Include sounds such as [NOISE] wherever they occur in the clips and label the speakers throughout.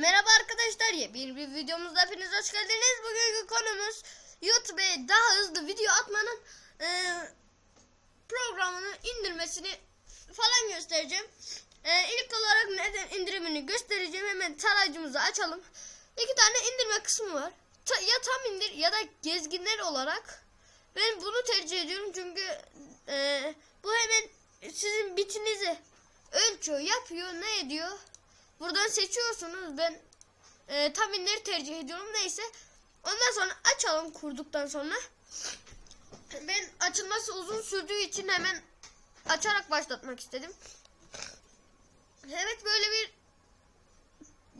Speaker 1: Merhaba arkadaşlar ya bir, videomuzda hepiniz hoş geldiniz. Bugünkü konumuz YouTube'a daha hızlı video atmanın e, programını indirmesini falan göstereceğim. E, ilk olarak neden indirimini göstereceğim. Hemen tarayıcımızı açalım. İki tane indirme kısmı var. Ta- ya tam indir ya da gezginler olarak. Ben bunu tercih ediyorum çünkü e, bu hemen sizin bitinizi ölçüyor, yapıyor, ne ediyor? Buradan seçiyorsunuz. Ben e, tahminleri tercih ediyorum. Neyse. Ondan sonra açalım kurduktan sonra. Ben açılması uzun sürdüğü için hemen açarak başlatmak istedim. Evet böyle bir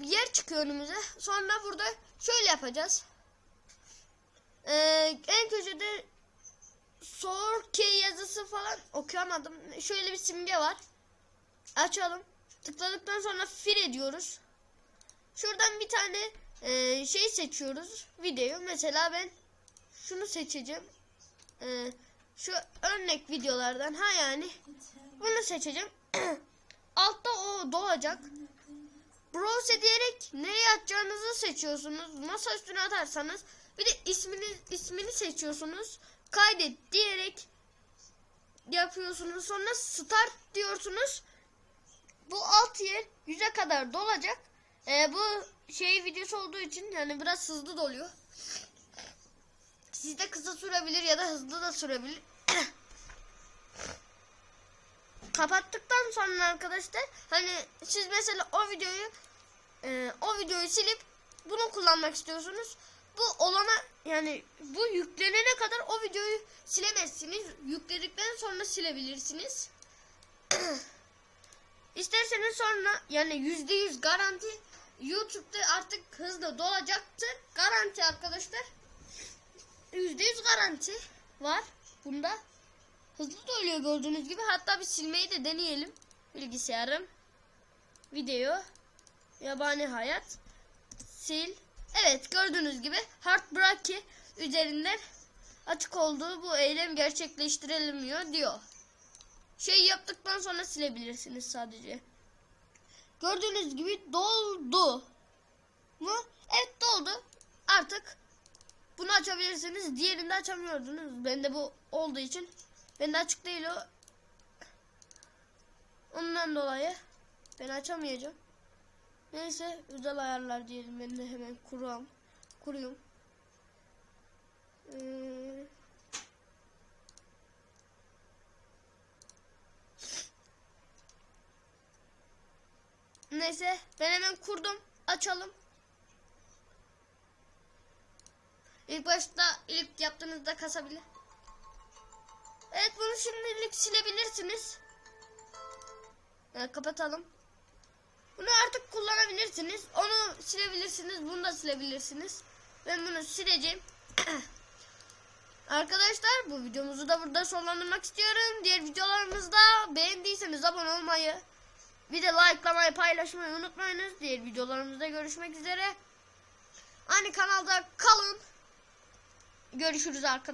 Speaker 1: yer çıkıyor önümüze. Sonra burada şöyle yapacağız. Ee, en köşede sor K yazısı falan okuyamadım. Şöyle bir simge var. Açalım. Tıkladıktan sonra fire diyoruz. Şuradan bir tane e, şey seçiyoruz. Video. Mesela ben şunu seçeceğim. E, şu örnek videolardan ha yani bunu seçeceğim. [CLEARS THROAT] Altta o doğacak. Browse diyerek nereye atacağınızı seçiyorsunuz. Masa üstüne atarsanız bir de ismini ismini seçiyorsunuz. Kaydet diyerek yapıyorsunuz. Sonra start diyorsunuz. Bu alt yer yüze kadar dolacak. Ee, bu şey videosu olduğu için yani biraz hızlı doluyor. Sizde kısa sürebilir ya da hızlı da sürebilir. [COUGHS] Kapattıktan sonra arkadaşlar hani siz mesela o videoyu e, o videoyu silip bunu kullanmak istiyorsunuz. Bu olana yani bu yüklenene kadar o videoyu silemezsiniz. Yükledikten sonra silebilirsiniz. [COUGHS] İsterseniz sonra yani yüzde yüz garanti YouTube'da artık hızlı dolacaktır. Garanti arkadaşlar. Yüzde yüz garanti var bunda. Hızlı doluyor gördüğünüz gibi. Hatta bir silmeyi de deneyelim. Bilgisayarım. Video. Yabani hayat. Sil. Evet gördüğünüz gibi Heartbreak'i üzerinden açık olduğu bu eylem gerçekleştirilmiyor diyor şey yaptıktan sonra silebilirsiniz sadece. Gördüğünüz gibi doldu. Mu? Evet doldu. Artık bunu açabilirsiniz. Diğerini de açamıyordunuz. Bende bu olduğu için. Bende açık değil o. Ondan dolayı ben açamayacağım. Neyse özel ayarlar diyelim. Ben de hemen kuram. Kuruyum. Ee, Neyse ben hemen kurdum. Açalım. İlk başta ilk yaptığınızda kasabilir. Evet bunu şimdilik silebilirsiniz. Yani kapatalım. Bunu artık kullanabilirsiniz. Onu silebilirsiniz. Bunu da silebilirsiniz. Ben bunu sileceğim. [CLEARS THROAT] Arkadaşlar bu videomuzu da burada sonlandırmak istiyorum. Diğer videolarımızda beğendiyseniz abone olmayı, bir de likelamayı paylaşmayı unutmayınız. Diğer videolarımızda görüşmek üzere. Aynı kanalda kalın. Görüşürüz arkadaşlar.